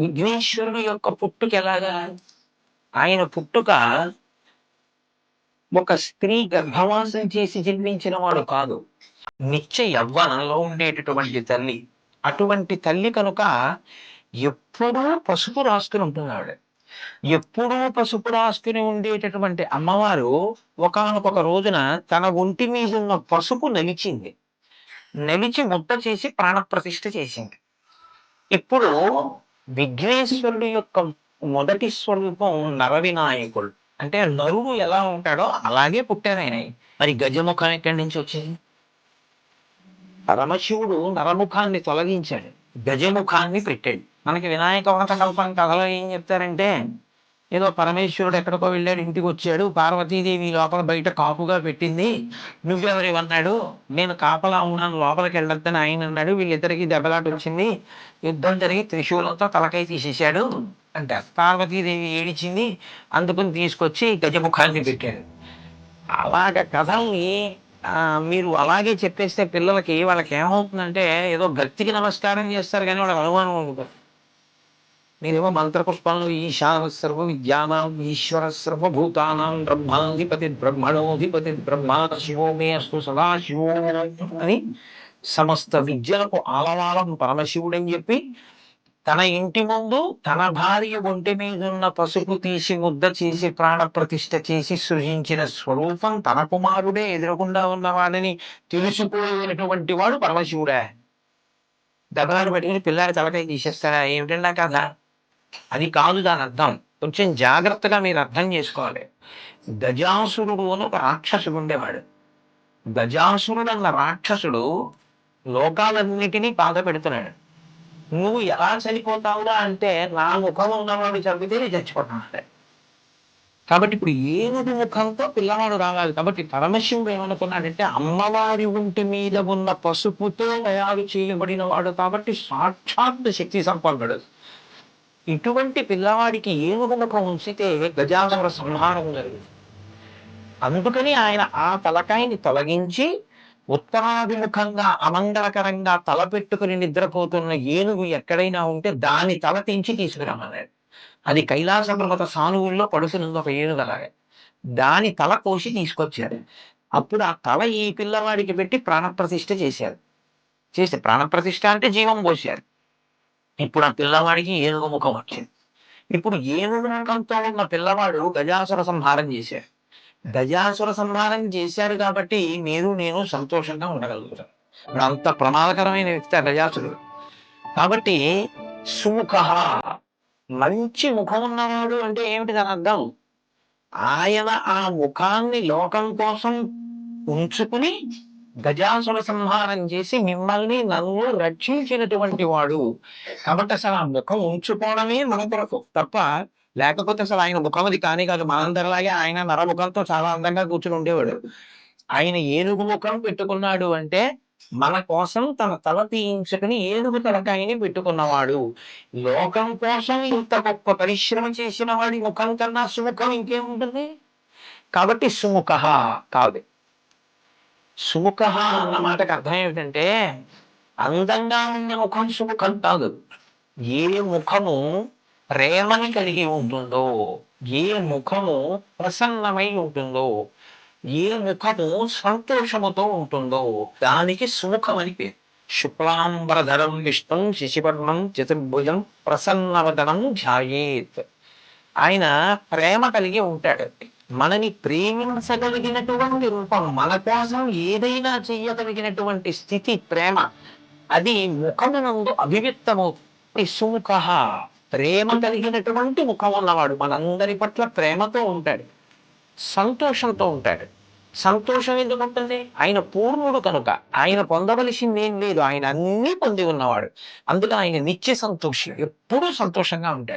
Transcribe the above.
విఘ్నేశ్వరుడు యొక్క పుట్టుక ఎలాగా? ఆయన పుట్టుక ఒక స్త్రీ గర్భవాసం చేసి జన్మించిన వాడు కాదు. నిత్య యవ్వనంలో ఉండేటటువంటి తల్లి. అటువంటి తల్లి కనుక ఎప్పుడూ పసుపు రాసుకుని ఉంటున్నాడు ఎప్పుడూ పసుపు రాసుకుని ఉండేటటువంటి అమ్మవారు ఒకనొక రోజున తన ఒంటి మీద ఉన్న పసుపు నలిచింది. నలిచి ముద్ద చేసి ప్రాణప్రతిష్ఠ చేసింది. ఇప్పుడు విఘ్నేశ్వరుడు యొక్క మొదటి స్వరూపం నరవినాయకుడు. అంటే నరుడు ఎలా ఉంటాడో అలాగే పుట్టారు ఆయన. మరి గజముఖం ఎక్కడి నుంచి వచ్చింది? పరమశివుడు నరముఖాన్ని తొలగించాడు. గజముఖాన్ని పెట్టాడు. మనకి వినాయక వ్రత కల్పన కథలో ఏం చెప్తారంటే ఏదో పరమేశ్వరుడు ఎక్కడికో వెళ్ళాడు ఇంటికి వచ్చాడు పార్వతీదేవి లోపల బయట కాపుగా పెట్టింది. నువ్వెవరి అన్నాడు. నేను కాపలా ఉన్నాను లోపలికి వెళ్ళొద్దని ఆయన అన్నాడు. వీళ్ళిద్దరికి దెబ్బలాట వచ్చింది. యుద్ధం జరిగి త్రిశూలంతో తలకై తీసేశాడు అంటే పార్వతీదేవి ఏడిచింది. అందుకుని తీసుకొచ్చి గజముఖాన్ని పెట్టాడు. అలాగ కథల్ని మీరు అలాగే చెప్పేస్తే పిల్లలకి వాళ్ళకి ఏమవుతుందంటే ఏదో గట్టికి నమస్కారం చేస్తారు కానీ వాళ్ళకి అనుమానం ఉంటుంది నేనేమో మంత్రపుష్పాలు ఈశాన సర్వ విద్యానాం ఈశ్వర సర్వభూతానాం బ్రహ్మాధిపతి బ్రహ్మణోధిపతి బ్రహ్మా శివో మే అస్తు సదాశివో అని సమస్త విద్యలకు ఆలవాలం పరమశివుడని చెప్పి తన ఇంటి ముందు తన భార్య ఒంటి మీద ఉన్న పసుపు తీసి ముద్ద చేసి ప్రాణ ప్రతిష్ఠ చేసి సృజించిన స్వరూపం తన కుమారుడే ఎదురకుండా ఉన్నవాడని తెలుసుకోలేనటువంటి వాడు పరమశివుడే. దెబ్బలాడు పెట్టుకుని పిల్లాడి తలకాయ తీసేస్తాడా? ఏమిటండా కదా అది కాదు దాని అర్థం. కొంచెం జాగ్రత్తగా మీరు అర్థం చేసుకోవాలి. గజాసురుడు అని ఒక రాక్షసుడు ఉండేవాడు. గజాసురుడు అన్న రాక్షసుడు లోకాలన్నిటినీ బాధ పెడుతున్నాడు. నువ్వు ఎలా చనిపోతావురా అంటే నా ముఖం ఉన్నవాడు చదివితే నేను చచ్చిపోతాను కాబట్టి ఇప్పుడు ఏనుగు ముఖంతో పిల్లవాడు రావాలి. కాబట్టి పరమశివుడు ఏమనుకున్నాడంటే అమ్మవారి ఒంటి మీద ఉన్న పసుపుతో తయారు చేయబడిన వాడు కాబట్టి సాక్షాత్ శక్తి సంపన్నుడు. ఇటువంటి పిల్లవాడికి ఏనుగు ముఖం ఉంచితే గజాసుర సంహారం జరిగింది. అందుకని ఆయన ఆ తలకాయని తొలగించి ఉత్తరాభిముఖంగా అమంగళకరంగా తల పెట్టుకుని నిద్రపోతున్న ఏనుగు ఎక్కడైనా ఉంటే దాని తల తెంచి తీసుకురామన్నాడు అది కైలాస పర్వత సానువుల్లో పడుతున్నది ఒక ఏనుగు అలాగే. దాని తల కోసి తీసుకొచ్చారు. అప్పుడు ఆ తల ఈ పిల్లవాడికి పెట్టి ప్రాణప్రతిష్ఠ చేశారు. చేస్తే ప్రాణప్రతిష్ఠ అంటే జీవం పోసారు ఇప్పుడు ఆ పిల్లవాడికి ఏనుగు ముఖం వచ్చింది. ఇప్పుడు ఏనుగు ముఖంతో ఉన్న పిల్లవాడు గజాసుర సంహారం చేశాడు. గజాసుర సంహారం చేశారు కాబట్టి మీరు నేను సంతోషంగా ఉండగలుగుతాను. ఇప్పుడు అంత ప్రమాదకరమైన వ్యక్తి గజాసురుడు కాబట్టి సుముఖ మంచి ముఖం ఉన్నవాడు అంటే ఏమిటి దాని అర్థం? ఆయన ఆ ముఖాన్ని లోకం కోసం ఉంచుకుని గజాసుర సంహారం చేసి మిమ్మల్ని నన్ను రక్షించినటువంటి వాడు. కాబట్టి అసలు ఆ ముఖం ఉంచుకోవడమే మన కొరకు తప్ప లేకపోతే అసలు ఆయన ముఖం అది కానీ కాదు. మనందరిలాగే ఆయన నరముఖంతో చాలా అందంగా కూర్చుని ఉండేవాడు. ఆయన ఏనుగు ముఖం పెట్టుకున్నాడు అంటే మన కోసం తన తల తీయించుకుని ఏనుగు తలకాయని పెట్టుకున్నవాడు. లోకం కోసం ఇంత గొప్ప పరిశ్రమ చేసిన వాడి ముఖం కన్నా సుముఖం ఇంకేముంటుంది? కాబట్టి సుముఖ కాదు. సుముఖ అన్న మాటకు అర్థం ఏమిటంటే అందంగా ఉన్న ముఖం సుముఖం కాదు. ఏ ముఖము ప్రేమని కలిగి ఉంటుందో ఏ ముఖము ప్రసన్నమై ఉంటుందో ఏ ముఖము సంతోషముతో ఉంటుందో దానికి సుముఖం అని పేరు. శుక్లాంబరధరం విష్ణం శశివర్ణం చతుర్భుజం ప్రసన్నవదనం ధ్యాయేత్. ఆయన ప్రేమ కలిగి ఉంటాడు మనని ప్రేమించగలిగినటువంటి రూపం మన కోసం ఏదైనా చెయ్యగలిగినటువంటి స్థితి ప్రేమ అది ముఖమునందు అభివ్యక్తము. సుముఖ ప్రేమ కలిగినటువంటి ముఖం ఉన్నవాడు మనందరి పట్ల ప్రేమతో ఉంటాడు సంతోషంతో ఉంటాడు. సంతోషం ఎందుకు ఉంటుంది ఆయన పూర్ణుడు కనుక ఆయన పొందవలసింది ఏం లేదు ఆయన అన్నీ పొంది ఉన్నవాడు. అందులో ఆయన నిత్య సంతోషి ఎప్పుడూ సంతోషంగా ఉంటాడు.